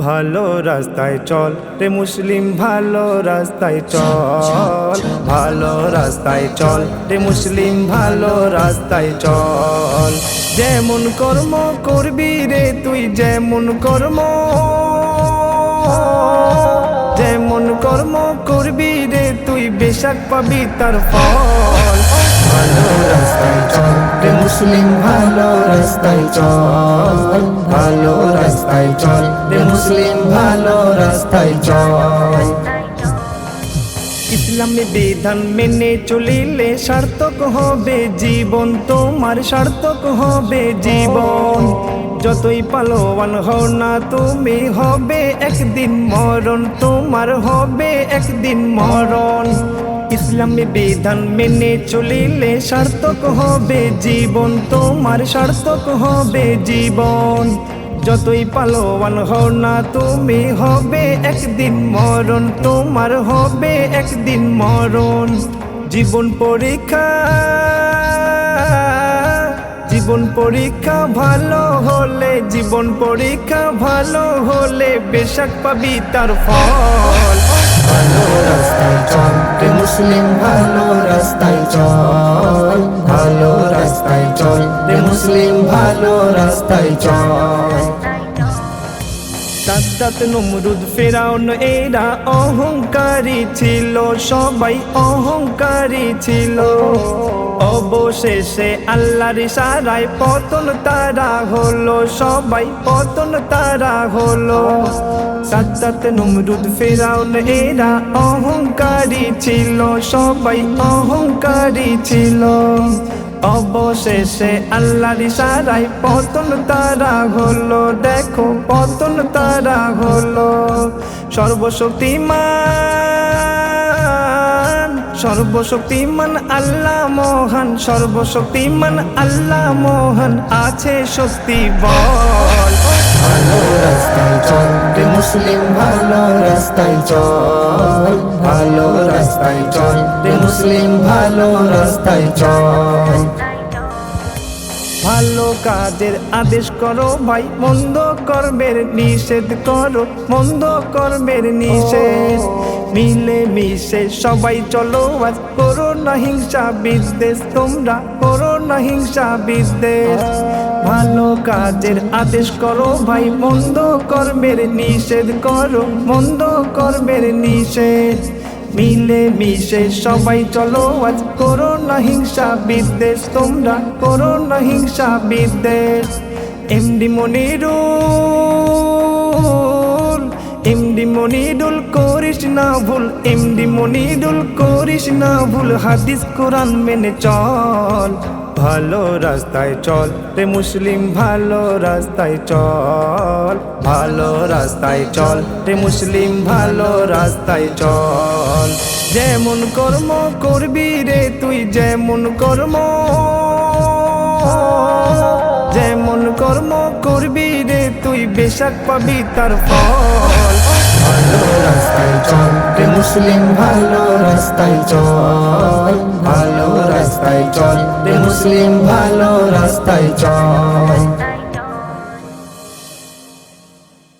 ভালো রাস্তায় চল রে মুসলিম, ভালো রাস্তায় চল। ভালো রাস্তায় চল রে মুসলিম, ভালো রাস্তায় চল। যেমন কর্ম করবি রে তুই, যেমন কর্ম। যেমন কর্ম করবি রে তুই বেশাক পাবি তার ফল। ভালো রাস্তায় চল রে মুসলিম ভালো রাস্তায় চল। ভালো রাস্তায় চল রে মুসলিম ভালো রাস্তায় চল। ইসলামী বিধান মেনে চলিলে সার্থক হবে জীবন তোমার সার্থক হবে জীবন। যতই পালোয়ান হও না তুমি হবে একদিন মরণ, তোমার হবে একদিন মরণ। ইসলামী বিধান মেনে চলিলে সার্থক হবে জীবন, তোমার সার্থক হবে জীবন। যতই পালোয়ান হও না তুমি হবে একদিন মরণ, তোমার হবে একদিন মরণ। জীবন পরীক্ষা জীবন পরীক্ষা ভালো হলে, জীবন পরীক্ষা ভালো হলে বেশাক পাবি তার ফল। ভালো রাস্তায় চল মুসলিম, ভালো রাস্তায় চল। ভালো রাস্তায় চল মুসলিম, ভালো রাস্তায় চল। সাদ্দাত নমরুদ ফেরাউন এরা অহংকারী ছিল, সবাই অহংকারী ছিল। অবশেষে আল্লাহর সারায় পতন তারা হলো, সবাই পতন তারা হলো। সাদ্দাত নমরুদ ফেরাউন এরা অহংকারী ছিল, সবাই অহংকারী ছিল। অবশেষে আল্লাহর সারাই পতন তারা হলো। দেখো, পতন তারা হলো। সর্বশক্তিমান সর্বশক্তিমান আল্লাহ মহান, সর্বশক্তিমান আল্লাহ মোহন আছে শক্তি বল মুসলিম ভালো রাস্তায় চল, ভালো রাস্তায় চল। রে মুসলিম, ভালো রাস্তায় চল। ভালো কাজের আদেশ করো ভাই, মন্দ কর্মের নিষেধ করো, মন্দ কর্মের নিষেধ। মিলে মিশে সবাই চলো আজ করো না হিংসা বিদ্বেষ, তোমরা করো না হিংসা বিদ্বেষ। ভালো কাজের আদেশ করো ভাই, মন্দ কর্মের নিষেধ করো, মন্দ কর্মের নিষেধ। মিলে মিশে সবাই চলো, আজ করো না হিংসা বিদ্বেষ, তোমরা করো না হিংসা বিদ্বেষ। এমডি মনিরুল। মনিরুল করিস না ভুল এমডি মনিরুল করিস না ভুল, হাদিস কোরআন মেনে চল। ভালো রাস্তায় চল রে মুসলিম, ভালো রাস্তায় চল। ভালো রাস্তায় চল রে মুসলিম, ভালো রাস্তায় চল। যেমন কর্ম করবি রে তুই, যেমন কর্ম। যেমন কর্ম করবি রে তুই, বেশাক পাবি তার ফল। মুসলিম ভালো রাস্তায় চল ভালো রাস্তায় চল রে মুসলিম ভালো রাস্তায় চল।